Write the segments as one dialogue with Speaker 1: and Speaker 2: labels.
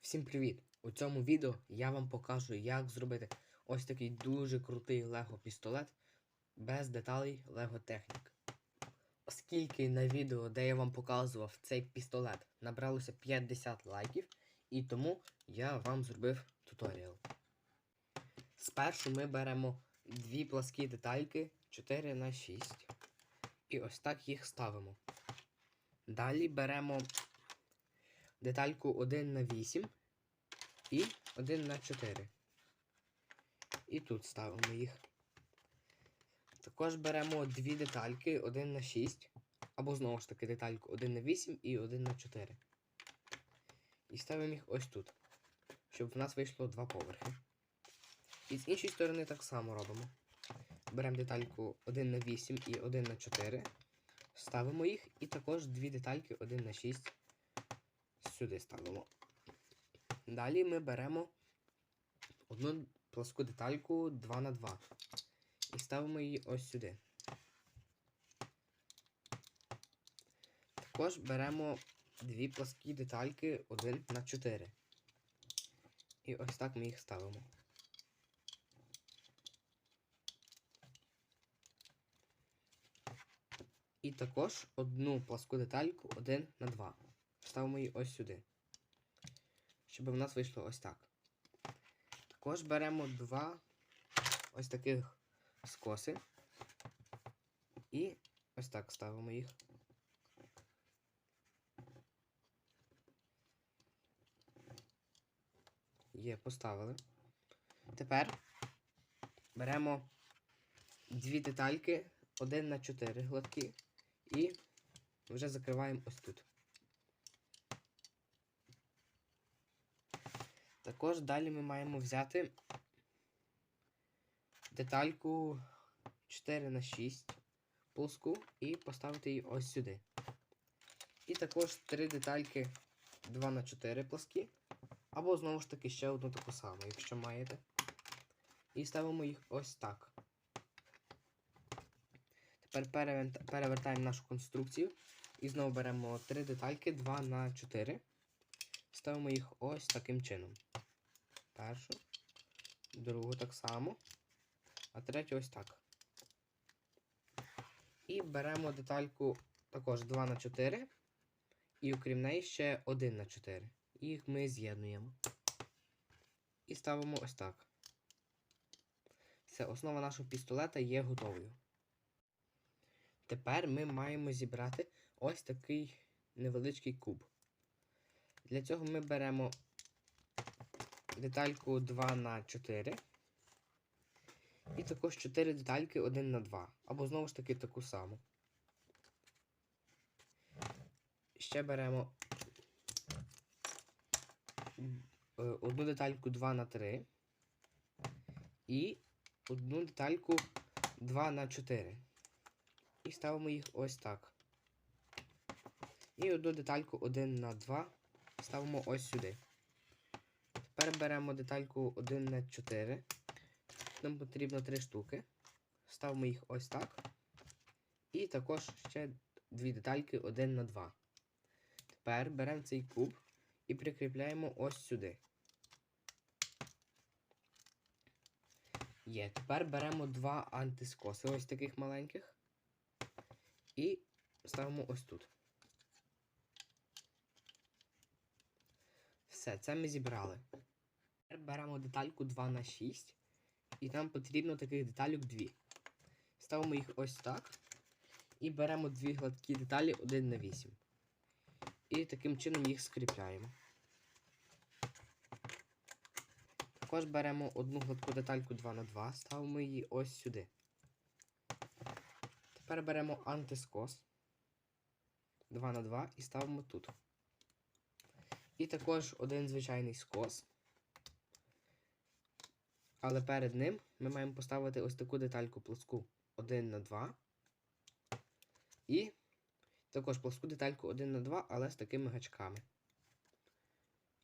Speaker 1: Всім привіт! У цьому відео я вам покажу, як зробити ось такий дуже крутий Лего пістолет без деталей Лего Технік. Оскільки на відео, де я вам показував цей пістолет, набралося 50 лайків, і тому я вам зробив туторіал. Спершу ми беремо дві пласкі детальки 4 на 6 і ось так їх ставимо. Далі беремо детальку 1 на 8 і 1 на 4. І тут ставимо їх. Також беремо дві детальки 1 на 6, або знову ж таки детальку 1 на 8 і 1 на 4. І ставимо їх ось тут, щоб в нас вийшло два поверхи. І з іншої сторони так само робимо. Беремо детальку 1 на 8 і 1 на 4. Ставимо їх і також дві детальки 1 на 6 сюди ставимо. Далі ми беремо одну пласку детальку 2 на 2 і ставимо її ось сюди. Також беремо дві пласкі детальки 1 на 4. І ось так ми їх ставимо. І також одну пласку детальку 1 на 2. Ставимо її ось сюди. Щоб в нас вийшло ось так. Також беремо два ось таких скоси. І ось так ставимо їх. Є, поставили. Тепер беремо дві детальки 1 на 4 гладкі і вже закриваємо ось тут. Також далі ми маємо взяти детальку 4 на 6 плоску і поставити її ось сюди. І також три детальки 2 на 4 плоскі. Або знову ж таки ще одну таку саму, якщо маєте. І ставимо їх ось так. Тепер перевертаємо нашу конструкцію. І знову беремо три детальки 2 на 4. Ставимо їх ось таким чином. Першу, другу так само, а третю ось так. І беремо детальку також 2 на 4. І окрім неї ще 1 на 4. І їх ми з'єднуємо. І ставимо ось так. Все, основа нашого пістолета є готовою. Тепер ми маємо зібрати ось такий невеличкий куб. Для цього ми беремо детальку 2 на 4 і також 4 детальки 1 на 2. Або знову ж таки таку саму. Ще беремо е, одну детальку 2 на 3 і одну детальку 2 на 4. І ставимо їх ось так. І одну детальку 1 на 2 ставимо ось сюди. Тепер беремо детальку 1 на 4. Нам потрібно 3 штуки. Ставимо їх ось так. І також ще дві детальки 1 на 2. Тепер беремо цей куб і прикріпляємо ось сюди. Є. Тепер беремо два антискоси, ось таких маленьких. І ставимо ось тут. Все, це ми зібрали. Тепер беремо детальку 2 на 6 і нам потрібно таких деталюк 2. Ставимо їх ось так. І беремо дві гладкі деталі 1 на 8. І таким чином їх скріпляємо. Також беремо одну гладку детальку 2 на 2 ставимо її ось сюди. Тепер беремо антискос 2 на 2 і ставимо тут. І також один звичайний скос. Але перед ним ми маємо поставити ось таку детальку плоску 1 на 2. І також плоску детальку 1 на 2, але з такими гачками.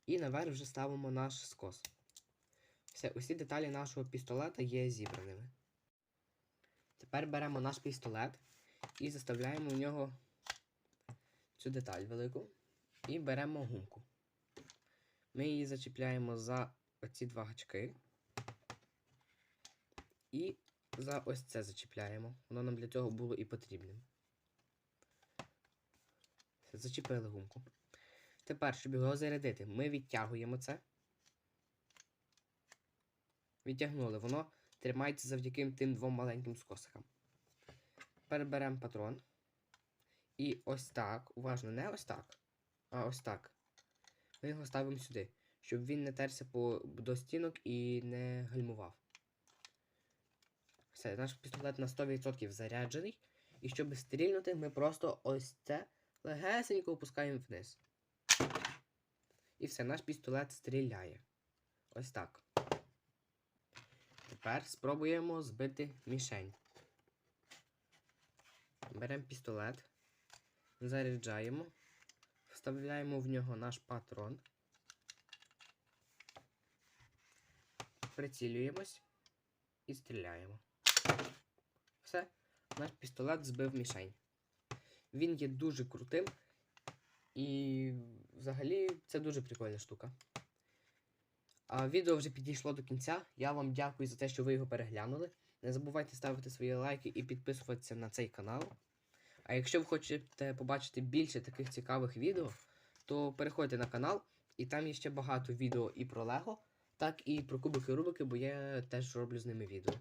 Speaker 1: І наверх вже ставимо наш скос. Все, усі деталі нашого пістолета є зібраними. Тепер беремо наш пістолет і заставляємо в нього цю деталь велику. І беремо гумку. Ми її зачіпляємо за оці два гачки. І за ось це зачіпляємо. Воно нам для цього було і потрібним. Все, зачепили гумку. Тепер, щоб його зарядити, ми відтягуємо це. Відтягнули. Воно тримається завдяки тим двом маленьким скосикам. Тепер беремо патрон. І ось так. Уважно, не ось так. А ось так. Ми його ставимо сюди, щоб він не терся по, до стінок і не гальмував. Все, наш пістолет на 100% заряджений. І щоб стрільнути, ми просто ось це легесенько опускаємо вниз. І все, наш пістолет стріляє. Ось так. Тепер спробуємо збити мішень. Беремо пістолет, заряджаємо, вставляємо в нього наш патрон, прицілюємось і стріляємо. Все, наш пістолет збив мішень. Він є дуже крутим і взагалі це дуже прикольна штука. А відео вже підійшло до кінця. Я вам дякую за те, що ви його переглянули. Не забувайте ставити свої лайки і підписуватися на цей канал. А якщо ви хочете побачити більше таких цікавих відео, то переходьте на канал, і там є ще багато відео і про Лего, так і про кубики Рубики, бо я теж роблю з ними відео.